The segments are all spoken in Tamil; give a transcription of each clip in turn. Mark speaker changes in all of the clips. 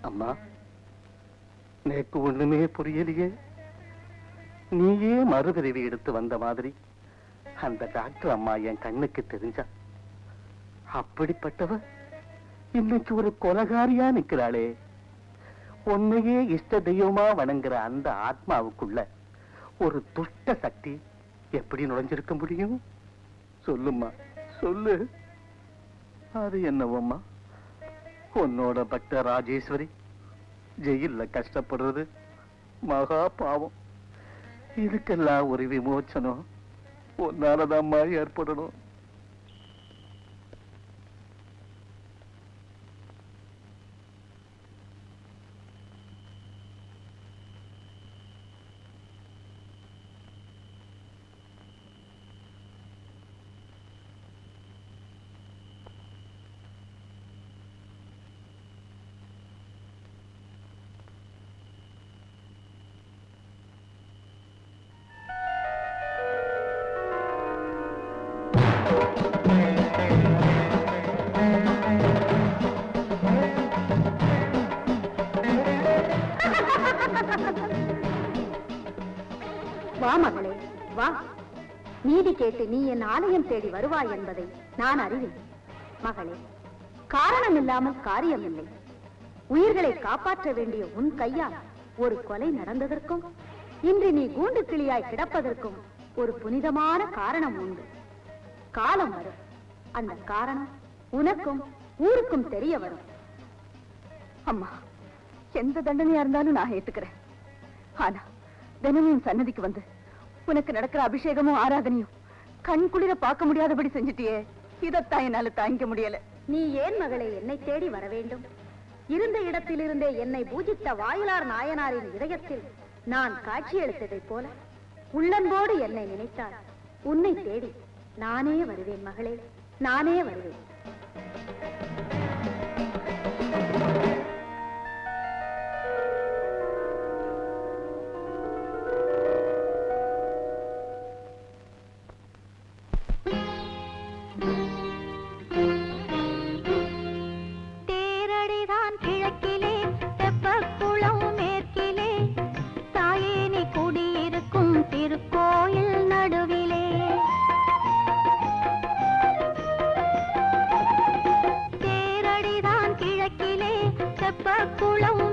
Speaker 1: அம்மா நேக்கு ஒண்ணுமே புரியலையே. நீயே மறுபிறவி எடுத்து வந்த மாதிரி. அந்த டாக்டர் அம்மா என் கண்ணுக்கு தெரிஞ்சா. அப்படிப்பட்டவ இன்னைக்கு ஒரு கொலகாரியா நிக்கிறாளே. உன்னையே இஷ்ட தெய்வமா வணங்குற அந்த ஆத்மாவுக்குள்ள ஒரு துஷ்ட சக்தி எப்படி நுழைஞ்சிருக்க முடியும்? சொல்லும்மா சொல்லு. அது என்னவோம்மா? உன்னோட பக்த ராஜேஸ்வரி. ஜெயில்ல கஷ்டப்படுறது மகா பாவம். இதுக்கெல்லாம் ஒரு விமோச்சனம் உன்னாலதாம்மா ஏற்படணும்.
Speaker 2: வா மகளே வா. நீதி கேட்டு நீ என் ஆலயம் தேடி வருவாய் என்பதை நான் அறிவேன். மகளே காரணம் இல்லாமல் காரியம் இல்லை உயிர்களை காப்பாற்ற வேண்டிய உன் கையால் ஒரு கொலை நடந்ததற்கும் இன்று நீ கூண்டு கிளியாய் கிடப்பதற்கும் ஒரு புனிதமான காரணம் உண்டு. காலம் வரும். அந்த காரணம் உனக்கும் ஊருக்கும் தெரிய வரும். அம்மா எந்த தண்டனையா இருந்தாலும் நான் ஏத்துக்கிறேன். ஆனா தினமும் சன்னதிக்கு வந்து உனக்கு நடக்கிற அபிஷேகமும் ஆராதனையும் கண் குளிர பார்க்க முடியாதபடி செஞ்சிட்டியே. இதத்தான் என்னால தாங்கிக்க முடியல. நீ ஏன் மகளே என்னை தேடி வர வேண்டும்? இருந்த இடத்திலிருந்தே என்னை பூஜித்த வாயிலார் நாயனாரின் இதயத்தில் நான் காட்சியளித்ததைப் போல உள்ளன்போடு என்னை நினைத்தால் உன்னை தேடி நானே வருவேன் மகளே நானே வருவேன்.
Speaker 3: திருக்கோயில் நடுவிலே. தேரடிதான் கிழக்கிலே செப்பக்குளம்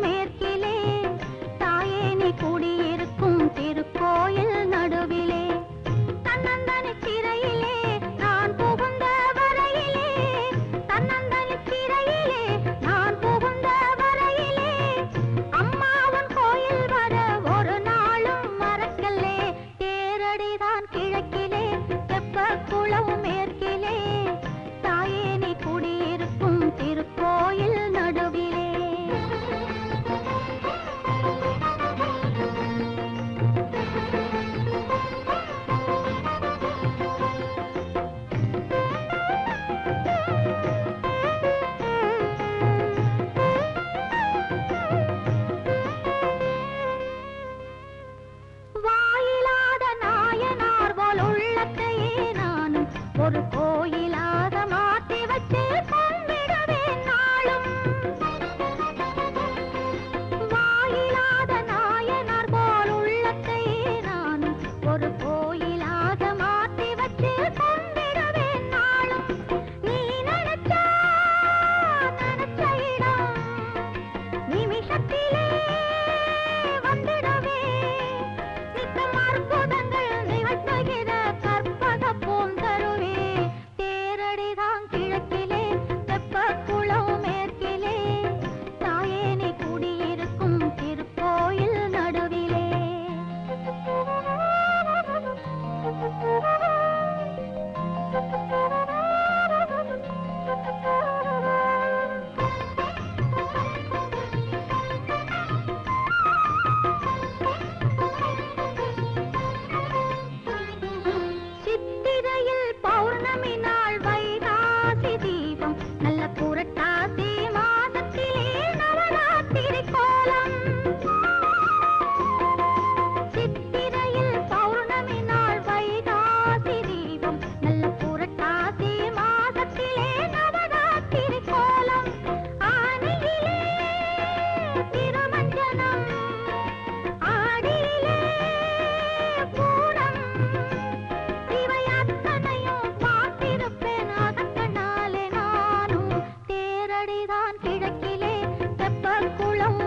Speaker 3: கிழக்கிலே தெப்பக்குளம்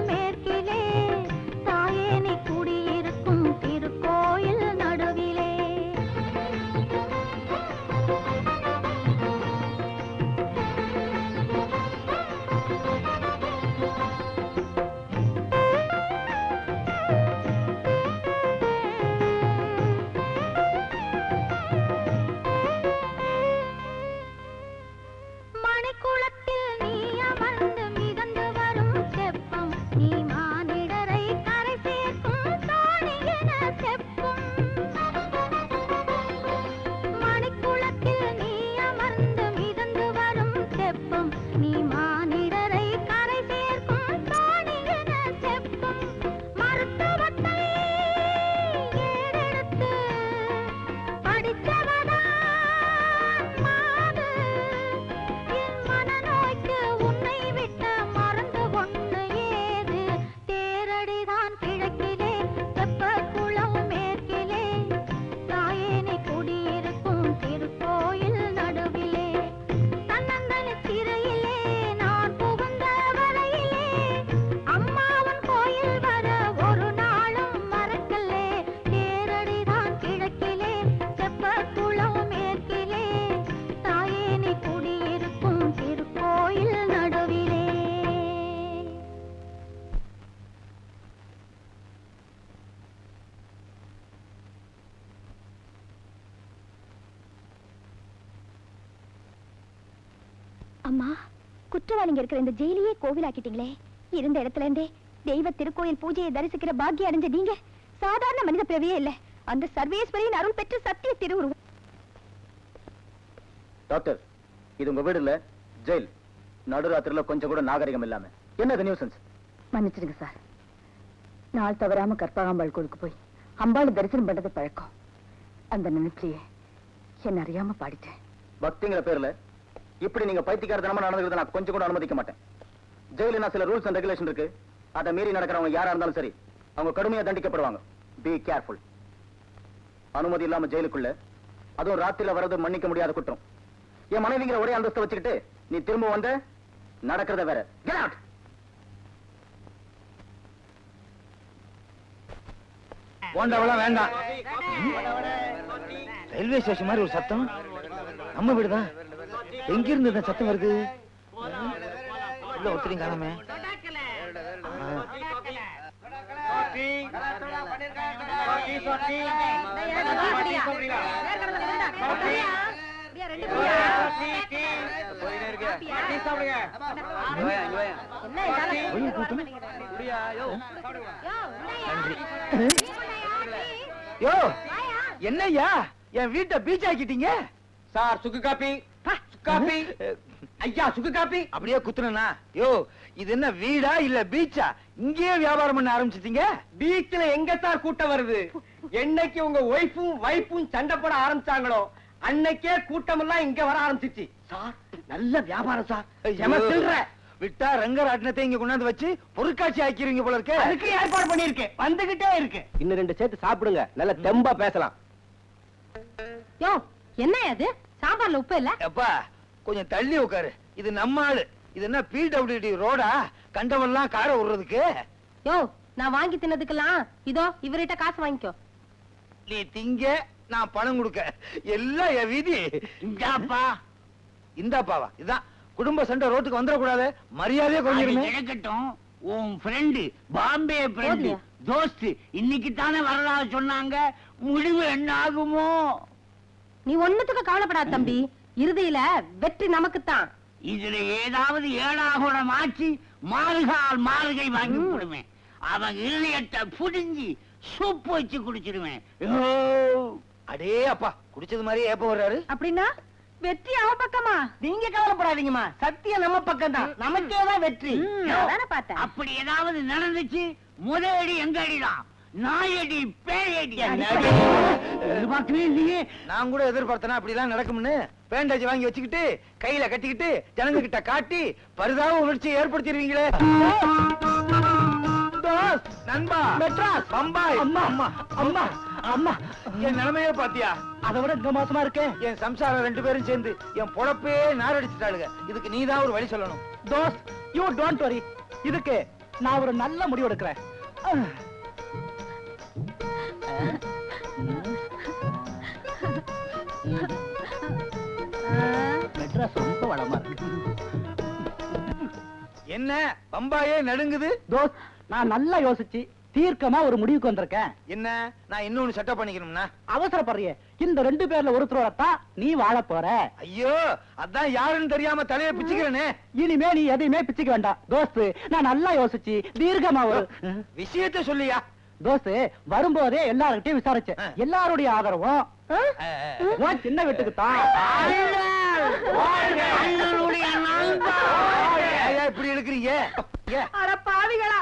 Speaker 4: அம்மா குற்றவாளிங்க இருக்கிற இந்த ஜெயிலையே கோவிலாக்கிட்டீங்களே. இருந்த இடத்துல இருந்தே தெய்வ திருக்கோயில் பூஜையை தரிசிக்கிற பாக்கியம் அடைஞ்ச நீங்க சாதாரண மனித பிறவியே இல்ல. அந்த சர்வேஸ்வரியின் அருள் பெற்ற சத்திய திருவுருவம்.
Speaker 2: டாக்டர் இது உங்க வீடு இல்ல ஜெயில். நடுராத்திரில கொஞ்சம் கூட நாகரிகம் இல்லாம. என்ன நியூசன்ஸ்
Speaker 5: மன்னிச்சிடுங்க சார். நாள் தவறாம கற்பகாம்பாள் கோளுக்கு போய் அம்பாள் தரிசனம் பண்றது பழக்கம். அந்த நினைப்பிலேயே என்ன அறியாம பாடிட்டேன்.
Speaker 2: பக்திங்கிற பேர்ல இப்படி நீங்க பைத்தியக்காரத்தனமா நடந்துக்கிறத நான் கொஞ்சம் கூட அனுமதிக்க மாட்டேன். ஜெயிலினா சில ரூல்ஸ் அண்ட் ரெகுலேஷன் இருக்கு. அதை மீறி நடக்கிறவங்க யாரா இருந்தாலும் சரி அவங்க கடுமையா தண்டிக்கப்படுவாங்க. பி கேர்ஃபுல் அனுமதி இல்லாம ஜெயிலுக்குள்ள அதுவும் ராத்திரில வர்றது மன்னிக்க முடியாத குற்றம். என் மனைவிங்கிற ஒரே அந்தஸ்தை வச்சுக்கிட்டு நீ திரும்ப வந்த நடக்கிறத வேற. Get out!
Speaker 6: போண்டவெல்லாம் வேண்டாம். ரயில்வே ஸ்டேஷன் மாதிரி ஒரு சத்தம். நம்ம வீடுதான். எங்க இருந்து இந்த சத்தம் வருது உள்ள ஒருத்தரையும் காணாமே ஒரே கூட்டம். யோ என்னய்யா என் வீட்டை பீச் ஆக்கிட்டீங்க
Speaker 7: சார் சுக்கு காப்பி காப்பி? ஐயா சுக்கு காப்பி?
Speaker 6: அப்படியே குத்துனா யோ இது என்ன வீடா இல்ல பீச்சா? இங்கேயே வியாபாரம் பண்ண ஆரம்பிச்சிட்டீங்க?
Speaker 7: பீச்ல எங்க சார் கூட்டம் வருது? என்னைக்கு உங்க ஒய்ஃபும் வைஃபும் சண்டை போட ஆரம்பிச்சாங்களோ அன்னைக்கே கூட்டம் எல்லாம் இங்க வர ஆரம்பிச்சிச்சு. சார் நல்ல வியாபாரம் சார். செம சில்லற.
Speaker 6: விட்டா ரங்கராட்டினத்தை இங்க கொண்டாந்து வச்சு பொருட்காட்சி ஆக்கிருவீங்க போல இருக்கு.
Speaker 7: அதுக்கு ஏற்பாடு பண்ணிருக்கேன் வந்துகிட்டே இருக்கு. இன்னும் ரெண்டு சேர்த்து சாப்பிடுங்க. நல்ல தெம்பா பேசலாம்.
Speaker 5: யோ என்ன அது சாம்பார்ல உப்பு இல்ல?
Speaker 6: அப்பா கொஞ்சம் தள்ளி உட்காரு. இது நம்ம ஆளு. இது என்ன பிடபிள்யூடி ரோடா கண்டவெல்லாம் காரை விடுறதுக்கு?
Speaker 5: யோ நான் வாங்கி தின்னதுக்கெல்லாம் இதோ இவர்கிட்ட காசு வாங்கிக்கோ.
Speaker 6: நீ திங்க நான் பணம் கொடுக்க. எல்லாம் என் விதி.
Speaker 8: இந்தாப்பா.
Speaker 6: இந்தாப்பாவா? இதான். குடும்ப சண்டை ரோட்டுக்கு வந்துடக்கூடாது. மரியாதையே
Speaker 8: அது
Speaker 6: கொஞ்சம்
Speaker 8: கிடக்கட்டும் உன் ஃப்ரெண்டு பாம்பே ஃப்ரெண்டு
Speaker 5: போதுயா?
Speaker 8: தோஸ்த். இன்னைக்கு தானே வரதா சொன்னாங்க. முடிவு என்ன ஆகுமோ?
Speaker 5: நீ ஒண்ணுத்துக்கு கவலைப்படாத தம்பி. இறுதியில வெற்றி நமக்குத்தான்.
Speaker 8: இதுல ஏதாவது ஏடாகுடம் ஆச்சு மாறுகால் மாறுகை வாங்கி போடுவேன் அவன் இருதயத்தை புடிஞ்சி சூப்பு வச்சு குடிச்சிடுவேன் ஐயோ!
Speaker 6: அடே அப்பா குடிச்சது மாதிரியே ஏப்ப வர்றாரு.
Speaker 5: அப்படின்னா வெற்றி அவ பக்கமா?
Speaker 7: நீங்க கவலைப்படாதீங்கம்மா. சத்தியம் நம்ம பக்கம் தான் நமக்கே தான் வெற்றி
Speaker 8: அப்படி ஏதாவது நடந்துச்சு முதலடி எங்க அடிதான் நாயடி பேயடி. எதிர்பார்க்கவே இல்லையே.
Speaker 6: நான் கூட எதிர்பார்த்தனா அப்படி எல்லாம் நடக்கும்னு. பேண்டேஜ் வாங்கி வச்சுக்கிட்டு கையில கட்டிக்கிட்டு ஜனங்க கிட்ட காட்டி பரிதாப உணர்ச்சி ஏற்படுத்திடுவீங்களே. தோஸ், நண்பா மெட்ராஸ். பம்பாய். அம்மா அம்மா அம்மா அம்மா. என் நிலைமையே பாத்தியா?
Speaker 7: அதை விட இந்த மாசமா இருக்கேன்
Speaker 6: என் சம்சாரம் ரெண்டு பேரும் சேர்ந்து என் பொழப்பே நாரடிச்சிட்டாளுங்க. இதுக்கு நீதான் ஒரு வழி சொல்லணும்.
Speaker 7: தோஸ் யூ டோன்ட் வரி இதுக்கு நான் ஒரு நல்ல முடிவு எடுக்கிறேன். மெட்ராஸ் ரொம்ப வளமா இருக்கு.
Speaker 6: என்ன? பம்பாயே நடுங்குது?
Speaker 7: தோஸ் நான் நல்லா யோசிச்சு தீர்க்கமா ஒரு முடிவுக்கு வந்திருக்கேன்.
Speaker 6: என்ன? நான் இன்னொன்னு செட்டப் பண்ணிக்கணும்னா?
Speaker 7: அவசரப்படுறிய. இந்த ரெண்டு பேர்ல ஒருத்தரோடத்தான் நீ வாழ போற.
Speaker 6: ஐயோ அதான் யாருன்னு தெரியாம தலையை பிச்சுக்கிறேனே.
Speaker 7: இனிமே நீ எதையுமே பிச்சுக்க வேண்டாம். தோஸ்து நான் நல்லா யோசிச்சு தீர்க்கமா ஒரு
Speaker 6: விஷயத்த சொல்லியா?
Speaker 7: தோஸ்து வரும்போதே எல்லார்கிட்டயும் விசாரிச்சேன்
Speaker 6: ஆ.
Speaker 7: எல்லாருடைய ஆதரவும் சின்ன வீட்டுக்கு தான்.
Speaker 8: அண்ணனுடைய நண்பா
Speaker 6: ஏயா இப்படி எடுக்கிறீங்க ஏ,
Speaker 5: அட பாவிகளா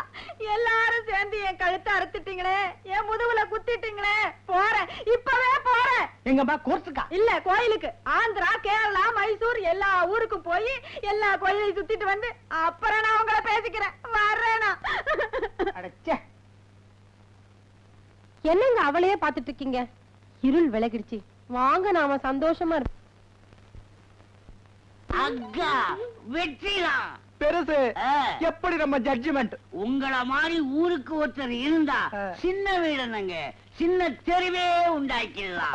Speaker 5: எல்லாரும் சேர்ந்து என் கழுத்தை அறுத்துட்டீங்களே. என் முதுகுல குத்திட்டீங்களே. போறேன். இப்பவே போறேன்.
Speaker 7: எங்கம்மா கோர்ஸுக்கா
Speaker 5: இல்ல கோயிலுக்கு. ஆந்திரா கேரளா மைசூர் எல்லா ஊருக்கும் போய் எல்லா கோயிலையும் சுத்திட்டு வந்து அப்புறம் நான் உங்களை பேசிக்கிறேன். என்னங்க அவளையே பாத்துட்டு இருக்கீங்க? இருள் விலகிடுச்சு. வாங்க நாம சந்தோஷமா இருப்போம்
Speaker 8: அக்கா வெற்றிதான்
Speaker 7: பெருசு. எப்படி நம்ம ஜட்ஜ்மெண்ட்
Speaker 8: உங்கள மாதிரி ஊருக்கு ஒருத்தர் இருந்தா. சின்ன வீடுனங்க. சின்ன தெருவே உண்டாக்கிடலாம்.